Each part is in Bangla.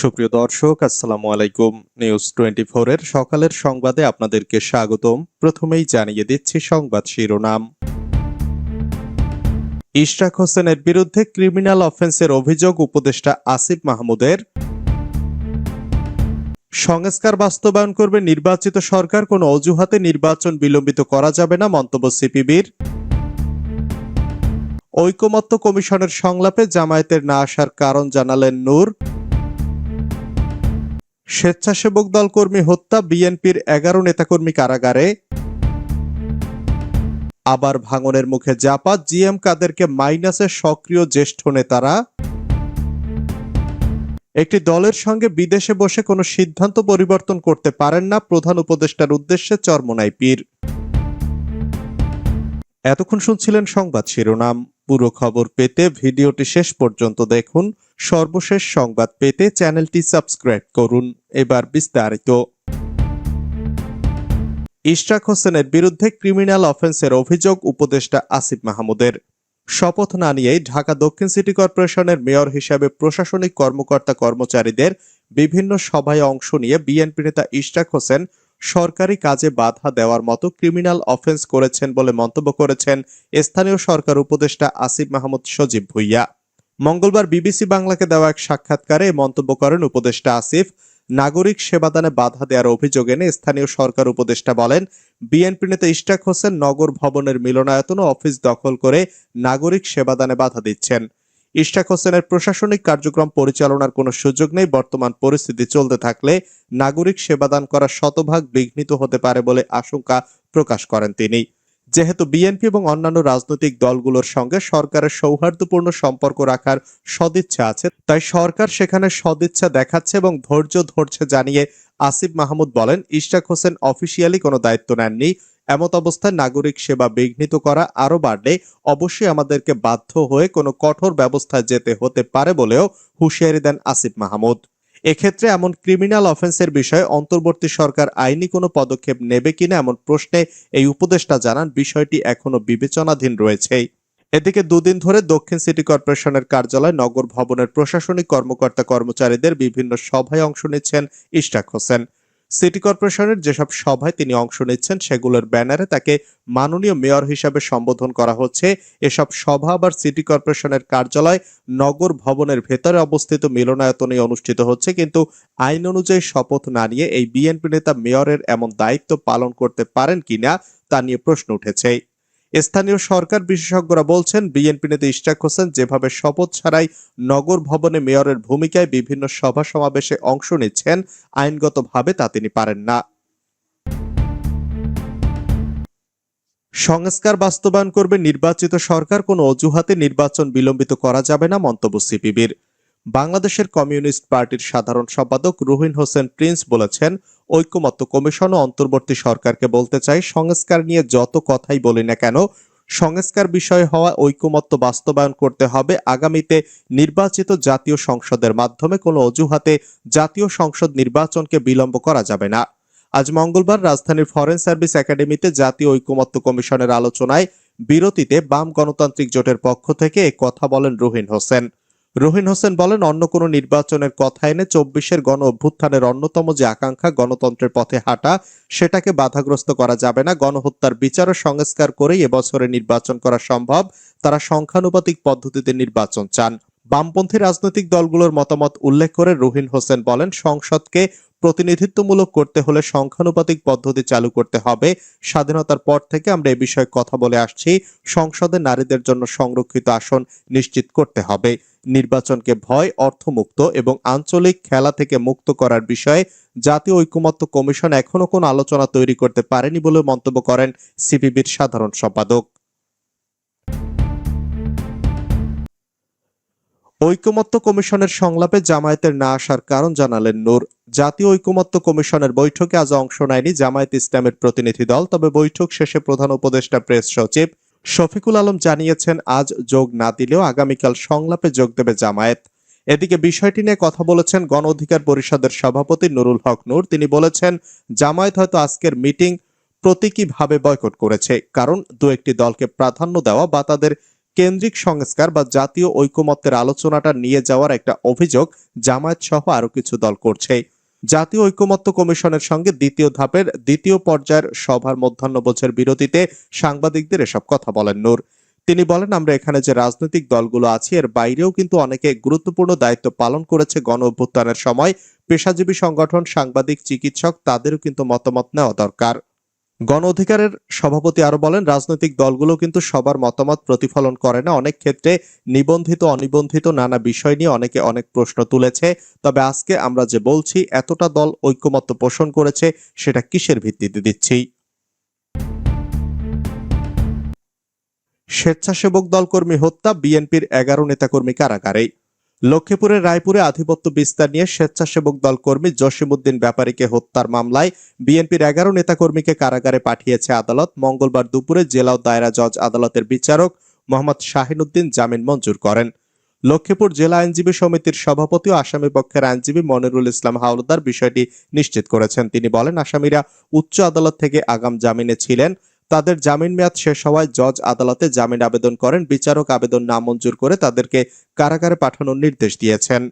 সুপ্রিয় দর্শক, আসসালামু আলাইকুম। নিউজ টোয়েন্টি এর সকালের সংবাদে আপনাদেরকে স্বাগতম। প্রথমেই জানিয়ে দিচ্ছি সংবাদ শিরোনাম। ইশরাক হোসেনের বিরুদ্ধে ক্রিমিনাল অফেন্সের অভিযোগ উপদেষ্টা আসিফ মাহমুদের। সংস্কার বাস্তবায়ন করবে নির্বাচিত সরকার, কোনো অজুহাতে নির্বাচন বিলম্বিত করা যাবে না, মন্তব্য সিপিবির। ঐকমত্য কমিশনের সংলাপে জামায়াতের না আসার কারণ জানালেন নূর। স্বেচ্ছাসেবক দল কর্মী হত্যা বিএনপির এগারো নেতাকর্মী কারাগারে। আবার ভাঙনের মুখে জাপা, জিএম কাদেরকে মাইনাসে সক্রিয় জ্যেষ্ঠ নেতারা। একটি দলের সঙ্গে বিদেশে বসে কোনো সিদ্ধান্ত পরিবর্তন করতে পারেন না প্রধান উপদেষ্টার উদ্দেশ্যে চরমনাই পীর। এতক্ষণ শুনছিলেন সংবাদ শিরোনাম। পুরো খবর পেতে ভিডিওটি শেষ পর্যন্ত দেখুন। সর্বশেষ সংবাদ পেতে চ্যানেলটি সাবস্ক্রাইব করুন। এবার বিস্তারিত। ইশরাক হোসেনের বিরুদ্ধে ক্রিমিনাল অফেন্সের অভিযোগ উপদেষ্টা আসিফ মাহমুদের। শপথ না নিয়েই ঢাকা দক্ষিণ সিটি কর্পোরেশনের মেয়র হিসেবে প্রশাসনিক কর্মকর্তা কর্মচারীদের বিভিন্ন সভায় অংশ নিয়ে বিএনপি নেতা ইশরাক হোসেন সরকারি কাজে বাধা দেওয়ার মতো ক্রিমিনাল অফেন্স করেছেন বলে মন্তব্য করেছেন স্থানীয় সরকার উপদেষ্টা আসিফ মাহমুদ সজীব ভুইয়া। মঙ্গলবার বিবিসি বাংলাকে দেওয়া এক সাক্ষাৎকারে মন্তব্য করেন উপদেষ্টা আসিফ। নাগরিক সেবাদানে বাধা দেওয়ার অভিযোগ এনে স্থানীয় সরকার উপদেষ্টা বলেন, বিএনপি নেতা ইশরাক হোসেন নগর ভবনের মিলনায়তন ও অফিস দখল করে নাগরিক সেবাদানে বাধা দিচ্ছেন। ইশরাক হোসেনের প্রশাসনিক কার্যক্রম পরিচালনার কোনো সুযোগ নেই। বর্তমান পরিস্থিতি চলতে থাকলে নাগরিক সেবাদান করা শতভাগ বিঘ্নিত হতে পারে বলে আশঙ্কা প্রকাশ করেন তিনি। যেহেতু বিএনপি এবং অন্যান্য রাজনৈতিক দলগুলোর সঙ্গে সরকারের সৌহার্দ্যপূর্ণ সম্পর্ক রাখার সদিচ্ছা আছে, তাই সরকার সেখানে সদিচ্ছা দেখাচ্ছে এবং ধৈর্য ধরছে জানিয়ে আসিফ মাহমুদ বলেন ইশরাক হোসেন অফিসিয়ালি কোনো দায়িত্ব নেননি। এমত অবস্থায় নাগরিক সেবা বিঘ্নিত করা আরও বাড়লে অবশ্যই আমাদেরকে বাধ্য হয়ে কোনো কঠোর ব্যবস্থায় যেতে হতে পারে বলেও হুঁশিয়ারি দেন আসিফ মাহমুদ। এক্ষেত্রে এমন ক্রিমিনাল অফেন্সের বিষয়ে অন্তর্বর্তী সরকার আইনি কোনো পদক্ষেপ নেবে কিনা এমন প্রশ্নে এই উপদেষ্টা জানান, বিষয়টি এখনও বিবেচনাধীন রয়েছে। এদিকে দুদিন ধরে দক্ষিণ সিটি কর্পোরেশনের কার্যালয়, নগর ভবনের প্রশাসনিক কর্মকর্তা কর্মচারীদের বিভিন্ন সভায় অংশ নিচ্ছেন ইশরাক হোসেন। সিটি কর্পোরেশনের যেসব সভায় তিনি অংশ নিচ্ছেন, সেগুলোর ব্যানারে তাকে মাননীয় মেয়র হিসাবে সম্বোধন করা হচ্ছে। এসব সভা আবার সিটি কর্পোরেশনের কার্যালয়, নগর ভবনের ভেতরে অবস্থিত মিলনায়তনে অনুষ্ঠিত হচ্ছে, কিন্তু আইন অনুযায়ী শপথ না নিয়ে এই বিএনপি নেতা মেয়রের এমন দায়িত্ব পালন করতে পারেন কিনা তা নিয়ে প্রশ্ন উঠেছে। স্থানীয় সরকার বিশেষজ্ঞরা বলছেন, বিএনপি নেতা ইশরাক হোসেন যেভাবে শপথ ছাড়াই নগর ভবনে মেয়রের ভূমিকায় বিভিন্ন সভা সমাবেশে অংশ নিচ্ছেন, আইনগতভাবে তা তিনি পারেন না। সংস্কার বাস্তবায়ন করবে নির্বাচিত সরকার, কোনো অজুহাতে নির্বাচন বিলম্বিত করা যাবে না, মন্তব্য সিপিবির। বাংলাদেশের কমিউনিস্ট পার্টির সাধারণ সম্পাদক রুহিন হোসেন প্রিন্স বলেছেন ঐক্যমত্য কমিশন ও অন্তর্বর্তী সরকারকে বলতে চাই সংস্কার নিয়ে যত কথাই বলি না কেন, সংস্কার বিষয় হওয়া ঐক্যমত্য বাস্তবায়ন করতে হবে। আগামীতে নির্বাচিত জাতীয় সংসদের মাধ্যমে কোনো অজুহাতে জাতীয় সংসদ নির্বাচনকে বিলম্ব করা যাবে না। আজ মঙ্গলবার রাজধানীর ফরেন সার্ভিস একাডেমিতে জাতীয় ঐক্যমত্য কমিশনের আলোচনায় বিরতিতে বাম গণতান্ত্রিক জোটের পক্ষ থেকে কথা বলেন রুহিন হোসেন। রহিন হোসেন বলেন, অন্য কোনো নির্বাচনের কথা এনে চব্বিশের গণ অভ্যুত্থানের অন্যতম যে আকাঙ্ক্ষা গণতন্ত্রের পথে হাঁটা, সেটাকে বাধাগ্রস্ত করা যাবে না। গণহত্যার বিচার ও সংস্কার করেই এবছরে নির্বাচন করা সম্ভব। তারা সংখ্যানুপাতিক পদ্ধতিতে নির্বাচন চান। বামপন্থী রাজনৈতিক দলগুলোর মতামত উল্লেখ করে রুহিন হোসেন বলেন, সংসদকে প্রতিনিধিত্বমূলক করতে হলে সংখ্যানুপাতিক পদ্ধতি চালু করতে হবে। স্বাধীনতার পর থেকে আমরা এ বিষয়ে কথা বলে আসছি। সংসদে নারীদের জন্য সংরক্ষিত আসন নিশ্চিত করতে হবে। নির্বাচনকে ভয়, অর্থমুক্ত এবং আঞ্চলিক খেলা থেকে মুক্ত করার বিষয়ে জাতীয় ঐক্যমত্য কমিশন এখনও কোনো আলোচনা তৈরি করতে পারেনি বলে মন্তব্য করেন সিপিবির সাধারণ সম্পাদক। ঐকমত্য কমিশনের সংলাপে জামায়াতের না আসার কারণ জানালেন নূর। জাতীয় ঐকমত্য কমিশনের বৈঠকে আজ অংশ নেয়নি জামায়াত ইসলামের প্রতিনিধি দল, তবে বৈঠক শেষে প্রধান উপদেষ্টা প্রেস সচিব শফিকুল আলম জানিয়েছেন, আজ যোগ না দিলেও আগামীকাল সংলাপে যোগ দেবে জামায়াত। এদিকে বিষয়টি নিয়ে কথা বলেছেন গণ অধিকার পরিষদের সভাপতি নুরুল হক নূর। তিনি বলেছেন, জামায়াত হয়তো আজকের মিটিং প্রতীকীভাবে বয়কট করেছে, কারণ দু একটি দলকে প্রাধান্য দেওয়া বা তাদের কেন্দ্রিক সংস্কার বা জাতীয় ঐকমত্যের আলোচনাটা নিয়ে যাওয়ার একটা অভিযোগ জামায়াত সহ আরও কিছু দল করছে। জাতীয় ঐকমত্য কমিশনের সঙ্গে দ্বিতীয় ধাপের দ্বিতীয় পর্যায়ের সভার মধ্যাহ্নভোজের বিরতিতে সাংবাদিকদের এসব কথা বলেন নূর। তিনি বলেন, আমরা এখানে যে রাজনৈতিক দলগুলো আছি, এর বাইরেও কিন্তু অনেকে গুরুত্বপূর্ণ দায়িত্ব পালন করেছে গণ অভ্যুত্থানের সময়। পেশাজীবী সংগঠন, সাংবাদিক, চিকিৎসক, তাদেরও কিন্তু মতামত নেওয়া দরকার। গণ অধিকারের সভাপতি আরও বলেন, রাজনৈতিক দলগুলো কিন্তু সবার মতামত প্রতিফলন করে না। অনেক ক্ষেত্রে নিবন্ধিত, অনিবন্ধিত নানা বিষয় নিয়ে অনেকে অনেক প্রশ্ন তুলেছে। তবে আজকে আমরা যে বলছি, এতটা দল ঐক্যমত্য পোষণ করেছে, সেটা কিসের ভিত্তিতে দিচ্ছি? স্বেচ্ছাসেবক দল কর্মী হত্যা, বিএনপির এগারো নেতাকর্মী কারাগারে। লক্ষ্মীপুরের রায়পুরে আধিপত্য বিস্তার নিয়ে স্বেচ্ছাসেবক দল কর্মী জসিমউদ্দিন ব্যাপারীকে হত্যার মামলায় বিএনপির এগারো নেতাকর্মীকে কারাগারে পাঠিয়েছে আদালত। মঙ্গলবার দুপুরে জেলা দায়রা জজ আদালতের বিচারক মোহাম্মদ শাহিনুদ্দিন জামিন মঞ্জুর করেন। লক্ষ্মীপুর জেলা আইনজীবী সমিতির সভাপতি ও আসামি পক্ষের আইনজীবী মনিরুল ইসলাম হাওলাদার বিষয়টি নিশ্চিত করেছেন। তিনি বলেন, আসামিরা উচ্চ আদালত থেকে আগাম জামিনে ছিলেন। তাদের জামিন মেয়াদ শেষ হওয়ায় জজ আদালতে জামিন আবেদন করেন। বিচারক আবেদন নামঞ্জুর করে তাদেরকে কারাগারে পাঠানোর নির্দেশ দিয়েছেন।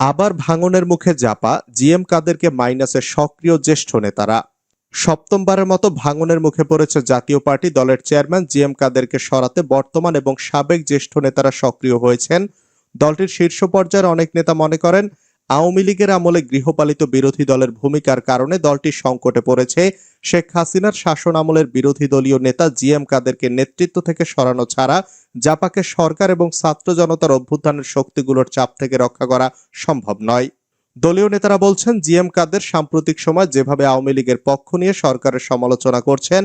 আবার ভাঙনের মুখে জাপা, জিএম কাদেরকে মাইনাসে সক্রিয় জ্যেষ্ঠ নেতারা। সপ্তমবারের মতো ভাঙনের মুখে পড়েছে জাতীয় পার্টি দলের চেয়ারম্যান। জিএম কাদেরকে সরাতে বর্তমান এবং সাবেক জ্যেষ্ঠ নেতারা সক্রিয় হয়েছেন। দলটির শীর্ষ পর্যায়ের অনেক নেতা মনে করেন আওয়ামী লীগের আমলে গৃহপালিত বিরোধী দলের ভূমিকার কারণে দলটি সংকটে পড়েছে। শেখ হাসিনার শাসন আমলের বিরোধী দলীয় নেতা জি এম কাদেরকে নেতৃত্ব থেকে সরানো ছাড়া জাপাকে সরকার এবং ছাত্র জনতার অভ্যুত্থানের শক্তিগুলোর চাপ থেকে রক্ষা করা সম্ভব নয়। দলীয় নেতারা বলছেন, জি এম কাদের সাম্প্রতিক সময় যেভাবে আওয়ামী লীগের পক্ষ নিয়ে সরকারের সমালোচনা করছেন,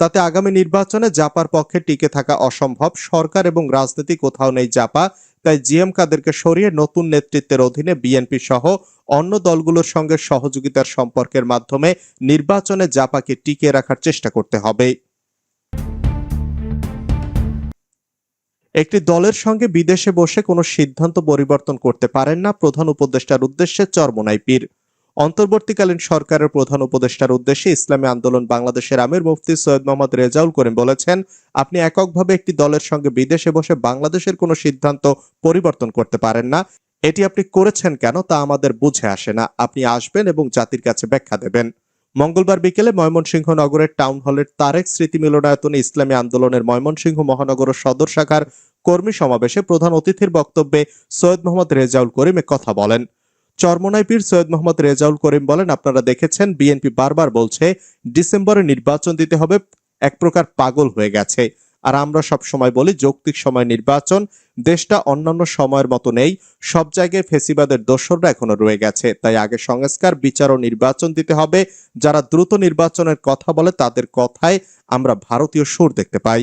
তাতে আগামী নির্বাচনে জাপার পক্ষে টিকে থাকা অসম্ভব। সরকার এবং রাজনীতি কোথাও নেই জাপা। তাই জিএম কাদেরকে সরিয়ে নতুন নেতৃত্বের অধীনে বিএনপি সহ অন্য দলগুলোর সঙ্গে সহযোগিতার সম্পর্কের মাধ্যমে নির্বাচনে জাপাকে টিকিয়ে রাখার চেষ্টা করতে হবে। একটি দলের সঙ্গে বিদেশে বসে কোনো সিদ্ধান্ত পরিবর্তন করতে পারেন না প্রধান উপদেষ্টার উদ্দেশ্যে চরমোনাই পীর। অন্তর্বর্তীকালীন সরকারের প্রধান উপদেষ্টার উদ্দেশ্যে ইসলামী আন্দোলন বাংলাদেশের আমির মুফতি সৈয়দ মোহাম্মদ রেজাউল করিম বলেছেন, আপনি এককভাবে একটি দলের সঙ্গে বিদেশে বসে বাংলাদেশের কোনো সিদ্ধান্ত পরিবর্তন করতে পারেন না। এটি আপনি করেছেন কেন তা আমাদের বুঝে আসে না। আপনি আসবেন এবং জাতির কাছে ব্যাখ্যা দেবেন। মঙ্গলবার বিকেলে ময়মনসিংহ নগরের টাউন হলের তারেক স্মৃতি মিলনায়তনে ইসলামী আন্দোলনের ময়মনসিংহ মহানগর সদর শাখার কর্মী সমাবেশে প্রধান অতিথির বক্তব্যে সৈয়দ মোহাম্মদ রেজাউল করিম কথা বলেন। চরমনাই পীর সৈয়দ মোহাম্মদ রেজাউল করিম বলেন, আপনারা দেখেছেন, বিএনপি বারবার বলছে, ডিসেম্বরে নির্বাচন দিতে হবে, এক প্রকার পাগল হয়ে গেছে। আর আমরা সব সময় বলি, যৌক্তিক সময় নির্বাচন, দেশটা অন্যান্য সময়ের মতো নেই, সব জায়গায় ফেসিবাদের দোসররা এখনও রয়ে গেছে। তাই আগে সংস্কার, বিচার ও নির্বাচন দিতে হবে। যারা দ্রুত নির্বাচনের কথা বলে, তাদের কথায় আমরা ভারতীয় সুর দেখতে পাই।